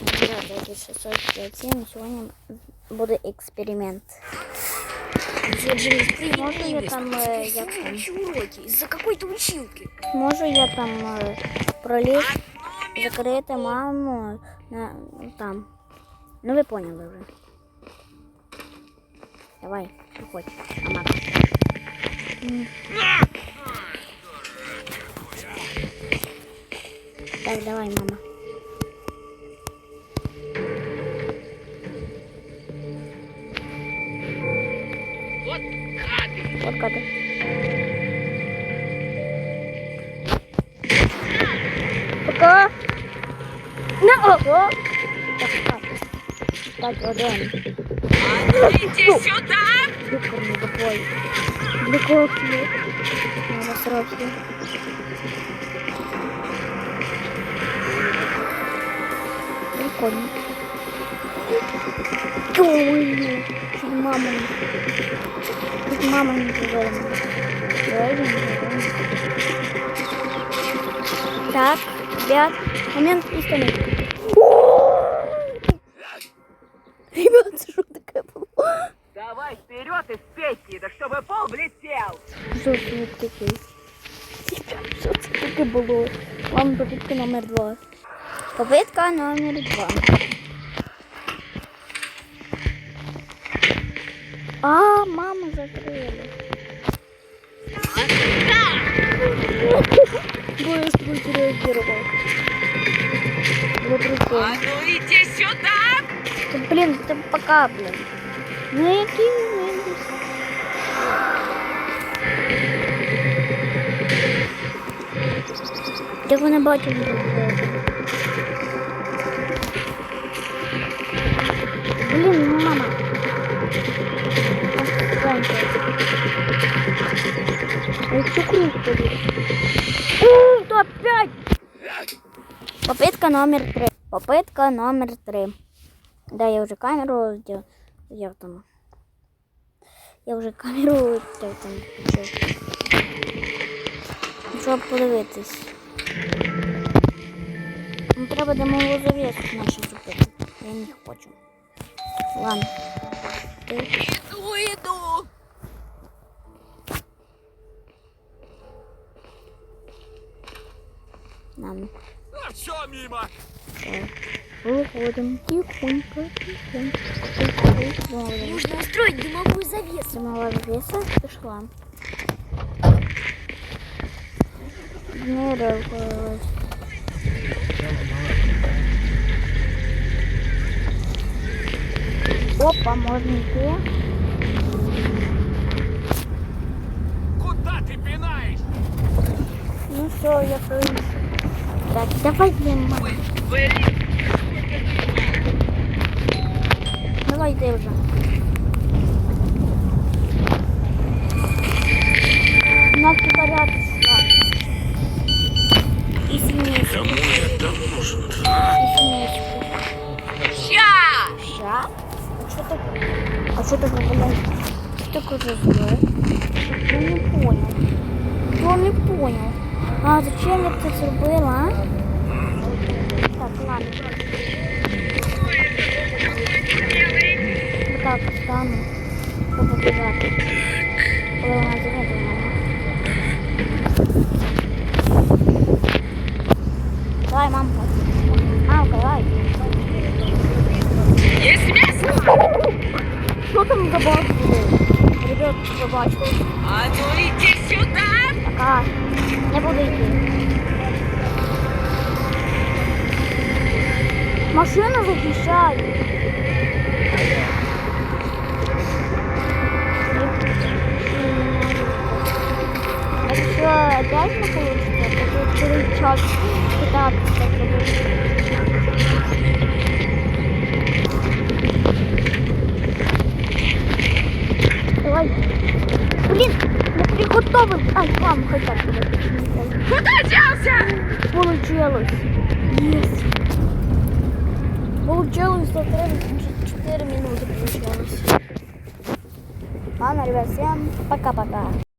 Это 657, сегодня буде експеримент. Можу я там, е, як там, уроки из-за какой-то училки. можу я там е, проліз, закрити маму на, там. Ну ви поняли вже. Давай, мама. М. Так, давай, мама. Вот. Вот коты. Пока. На ого. Так, так. Так, один. А ну сюда! Люкер не такой. Люкер Надо срочно. Прикольно. Ой, мама не... Чуть мама не позволила. Так, ребят, момент истины. Ребят, что такое было? Давай вперед из печки, да чтобы пол блестел! Що це ви такий? Що це таке було? Вам попитка номер два. Попитка номер два. А, мама закрыла. Боюсь, не реагировал. Ну, прикольно. А ну иди сюда! Та, Блін, це пока, блін. Ну який мінус? Я його не бачу Опять! Попытка номер три. Попытка номер три. Да, я вже камеру сделал. Я там. Я вже камеру так, там включив. Щоб подивитись. Ну, треба димову завісу нашу зупити. Я не хочу. Ладно. Ти Иду! нам. А что мимо? Виходимо. Тихонько, тихонько. Тихонько. Нужно устроить дымовую завесу. Димова завіса пішла. Не рухалась. Опа, можна йти. Куда ты пинаешь? Ну все, я пройду. Так, давай. Блин, Давай йди вже. Тут порядок. І синичку. Кому это нужен? І синичку. ща! Ща? А що так? А що так блядь? Що таке за зле? Я не понял. Я не понял. А зачем я це зробила, а? Так, ладно. Так, встану. Щоб показати. Коли вона заведена. Давай, мамка. Мамка, давай. Есть мясо! Що там за бак Ребят, побачили. А ну иди сюда! Пока. Не буду йти. Машина захищає. Якщо опять не получится, то цілий час питатися так робити. Давай. Блин, не приготовил. Ай, мам, хотя бы. Куда делся? Получилось. Есть. Получилось за 4 минуты получилось. Ладно, ребят, всем пока-пока.